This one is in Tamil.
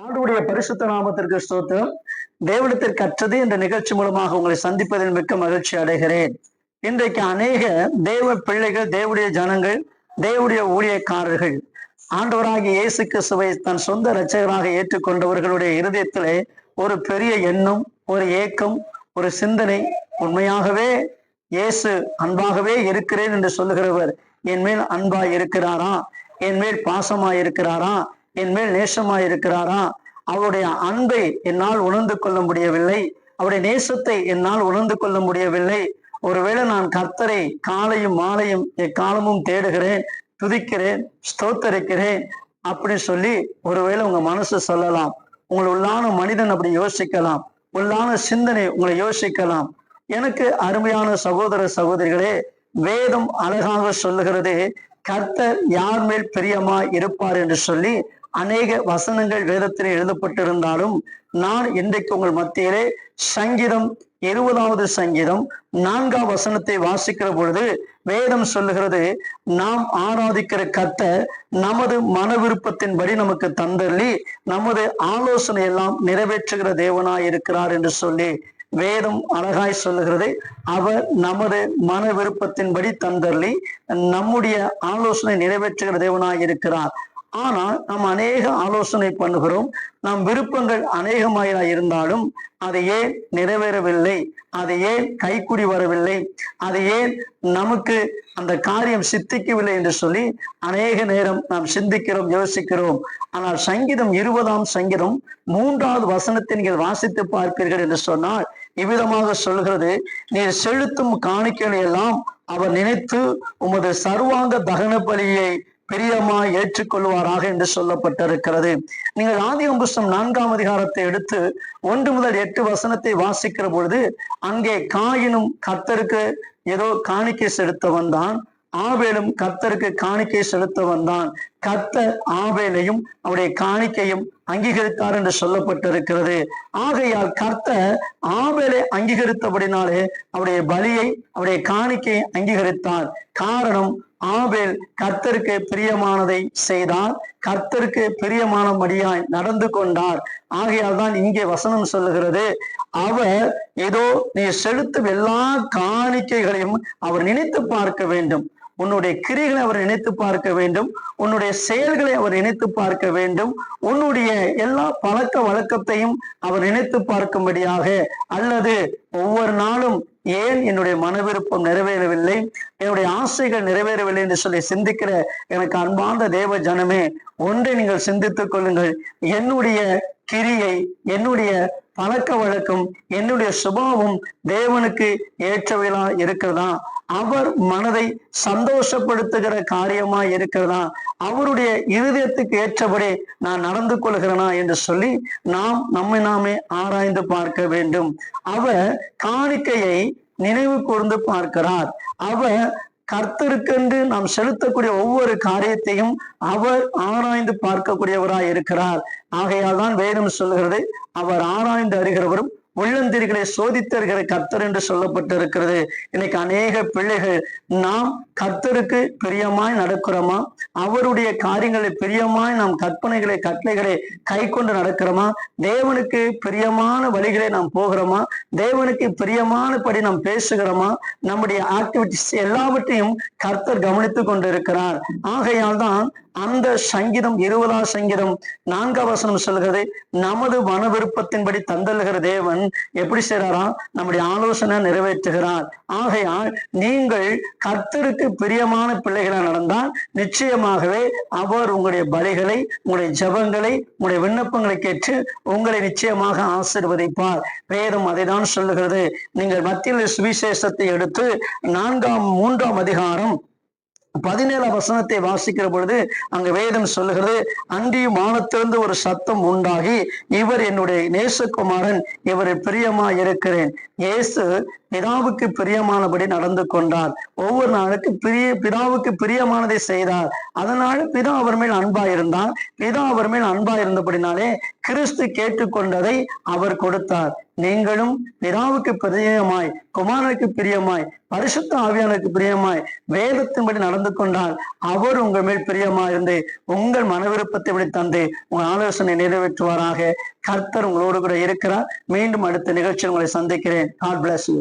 ஆண்டுடைய பரிசுத்த நாமத்திற்கு ஸ்தோத்திரம். தேவனத்திற்கு கற்றது இந்த நிகழ்ச்சி மூலமாக உங்களை சந்திப்பதில் மிக்க மகிழ்ச்சி அடைகிறேன். இன்றைக்கு அநேக தேவ பிள்ளைகள் தேவடைய ஜனங்கள் தேவடைய ஊழியக்காரர்கள் ஆண்டவராகிய இயேசு கிறிஸ்துவை தன் சொந்த இரட்சகராக ஏற்றுக்கொண்டவர்களுடைய இருதயத்திலே ஒரு பெரிய எண்ணம் ஒரு ஏக்கம் ஒரு சிந்தனை உண்மையாகவே இயேசு அன்பாகவே இருக்கிறேன் என்று சொல்லுகிறவர் என் மேல் அன்பாய் இருக்கிறாரா? என் மேல் பாசமாய் இருக்கிறாரா என்மேல் மேல் அவருடைய அன்பை என்னால் உணர்ந்து கொள்ள முடியவில்லை. அவருடைய நேசத்தை என்னால் உணர்ந்து கொள்ள முடியவில்லை. ஒருவேளை நான் கர்த்தரை காலையும் மாலையும் எக்காலமும் தேடுகிறேன் துதிக்கிறேன் ஸ்தோத்தரிக்கிறேன் அப்படின்னு சொல்லி ஒருவேளை உங்க மனசு சொல்லலாம். உங்களை உள்ளான மனிதன் அப்படி யோசிக்கலாம். உள்ளான சிந்தனை உங்களை யோசிக்கலாம். எனக்கு அருமையான சகோதர சகோதரிகளே வேதம் அழகாக சொல்லுகிறது கர்த்தர் யார் மேல் பிரியமா இருப்பார் என்று சொல்லி அநேக வசனங்கள் வேதத்தில் எழுதப்பட்டிருந்தாலும் நான் இன்றைக்கு உங்கள் மத்தியிலே சங்கீதம் இருபதாவது சங்கீதம் நான்காம் வசனத்தை வாசிக்கிற பொழுது வேதம் சொல்லுகிறது நாம் ஆராதிக்கிற கத்த நமது மன விருப்பத்தின்படி நமக்கு தந்தள்ளி நமது ஆலோசனை எல்லாம் நிறைவேற்றுகிற தேவனாய் இருக்கிறார் என்று சொல்லி வேதம் அழகாய் சொல்லுகிறது அவர் நமது மன விருப்பத்தின்படி தந்தள்ளி நம்முடைய ஆலோசனை நிறைவேற்றுகிற தேவனாய் இருக்கிறார் ஆனால் நாம் அநேக ஆலோசனை பண்ணுகிறோம். நம் விருப்பங்கள் அநேகமாயிரா இருந்தாலும் அதை ஏன் நிறைவேறவில்லை? அதை ஏன் கைக்குடி வரவில்லை? அதை ஏன் நமக்கு அந்த காரியம் சித்திக்கவில்லை என்று சொல்லி அநேக நேரம் நாம் சிந்திக்கிறோம் யோசிக்கிறோம். ஆனால் சங்கீதம் இருபதாம் சங்கீதம் மூன்றாவது வசனத்தை நீங்கள் வாசித்து பார்ப்பீர்கள் என்று சொன்னால் இவ்விதமாக சொல்கிறது நீர் செலுத்தும் காணிக்கைகளை எல்லாம் அவர் நினைத்து உமது சர்வாங்க தகன பலியை பிரியமா ஏற்றுக்கொள்வாராக என்று சொல்லப்பட்டிருக்கிறது. நீங்கள் ஆதி புஸ்தம் நான்காம் அதிகாரத்தை எடுத்து ஒன்று முதல் எட்டு வசனத்தை வாசிக்கிற பொழுது அங்கே காயினும் கத்தருக்கு ஏதோ காணிக்கை செலுத்தவன் தான் ஆவேலும் கர்த்தருக்கு காணிக்கை செலுத்த வந்தான். கர்த்தர் ஆவேலையும் அவருடைய காணிக்கையும் அங்கீகரித்தார் என்று சொல்லப்பட்டிருக்கிறது. ஆகையால் கர்த்தர் ஆவேலை அங்கீகரித்தபடினாலே அவருடைய பலியை அவருடைய காணிக்கையை அங்கீகரித்தார். காரணம் ஆபேல் கர்த்தருக்கு பிரியமானதை செய்தார் கர்த்தருக்கு பிரியமானபடியாய் நடந்து கொண்டார். ஆகையால் தான் இங்கே வசனம் சொல்லுகிறது. அவர் ஏதோ நீ செலுத்தும் எல்லா காணிக்கைகளையும் அவர் நினைத்து பார்க்க வேண்டும். உன்னுடைய கிரிகளை அவர் நினைத்து பார்க்க வேண்டும். உன்னுடைய செயல்களை அவர் நினைத்து பார்க்க வேண்டும். உன்னுடைய எல்லா பழக்க வழக்கத்தையும் அவர் நினைத்து பார்க்கும்படியாக அல்லது ஒவ்வொரு நாளும் ஏன் என்னுடைய மன விருப்பம் நிறைவேறவில்லை? என்னுடைய ஆசைகள் நிறைவேறவில்லை என்று சொல்லி சிந்திக்கிற எனக்கு அன்பார்ந்த தேவ ஜனமே ஒன்றை நீங்கள் சிந்தித்துக் கொள்ளுங்கள். என்னுடைய கிரியை என்னுடைய பழக்க வழக்கம் என்னுடைய சுபாவம் தேவனுக்கு ஏற்றவைகளா இருக்கிறதா? அவர் மனதை சந்தோஷப்படுத்துகிற காரியமா இருக்கிறதா? அவருடைய இருதயத்துக்கு ஏற்றபடி நான் நடந்து கொள்கிறேனா என்று சொல்லி நாம் நம்மை நாமே ஆராய்ந்து பார்க்க வேண்டும். அவர் காணிக்கையை நினைவு கூர்ந்து பார்க்கிறார். அவர் கர்த்தருக்கென்று நாம் செலுத்தக்கூடிய ஒவ்வொரு காரியத்தையும் அவர் ஆராய்ந்து பார்க்கக்கூடியவராய் இருக்கிறார். ஆகையால் தான் வேதம் சொல்கிறது அவர் ஆராய்ந்து அறிகிறவரும் உள்ளந்திரிகளை சோதித்தருகிற கர்த்தர் என்று சொல்லப்பட்டிருக்கிறது. இன்னைக்கு அநேக பிள்ளைகள் நாம் கர்த்தருக்கு பிரியமாய் நடக்கிறோமா? அவருடைய காரியங்களை பிரியமாய் நாம் கற்பனைகளை கட்டளைகளை கை கொண்டு நடக்கிறோமா? தேவனுக்கு பிரியமான வழிகளை நாம் போகிறோமா? தேவனுக்கு பிரியமானபடி நாம் பேசுகிறோமா? நம்முடைய ஆக்டிவிட்டிஸ் எல்லாவற்றையும் கர்த்தர் கவனித்து கொண்டிருக்கிறார். ஆகையால் தான் அந்த சங்கீதம் இருபதாம் சங்கீதம் நான்காம் வசனம் சொல்கிறது நமது மன விருப்பத்தின்படி தந்தல்கிற தேவன் எப்படி செய்றாராம் நம்முடைய ஆலோசனை நிறைவேற்றுகிறார். ஆகையால் நீங்கள் கர்த்தருக்கு பிரியமான பிள்ளைகளாக நடந்தால் நிச்சயமாகவே அவர் உங்களுடைய பலிகளை உங்களுடைய ஜபங்களை உங்களுடைய விண்ணப்பங்களை கேட்டு உங்களை நிச்சயமாக ஆசிர்வதிப்பார். வேதம் அதை தான் சொல்லுகிறது. நீங்கள் மத்தியில் சுவிசேஷத்தை எடுத்து நான்காம் மூன்றாம் அதிகாரம் பதினேழாம் வசனத்தை வாசிக்கிற பொழுது அங்கு வேதம் சொல்லுகிறது அன்றியும் வானத்திலிருந்து ஒரு சத்தம் உண்டாகி இவர் என்னுடைய நேசகுமாரன் இவரை பிரியமா இருக்கிறேன் இயேசு பிதாவுக்கு பிரியமானபடி நடந்து கொண்டார். ஒவ்வொரு நாளுக்கு பிரிய பிதாவுக்கு பிரியமானதை செய்தார். அதனால பிதா அவர் மேல் அன்பா இருந்தார் பிதா அவர் மேல் அன்பா இருந்தபடினாலே கிறிஸ்து கேட்டுக்கொண்டதை அவர் கொடுத்தார். நீங்களும் பிதாவுக்கு பிரியமாய் குமாரனுக்கு பிரியமாய் பரிசுத்த ஆவியானுக்கு பிரியமாய் வேதத்தின்படி நடந்து கொண்டால் அவர் உங்கள் மேல் பிரியமா இருந்து உங்கள் மன விருப்பத்தை விட தந்து உங்கள் ஆலோசனை நிறைவேற்றுவாராக. கர்த்தர் உங்களோடு கூட இருக்கிறார். மீண்டும் அடுத்த நிகழ்ச்சியில் உங்களை சந்திக்கிறேன். God bless you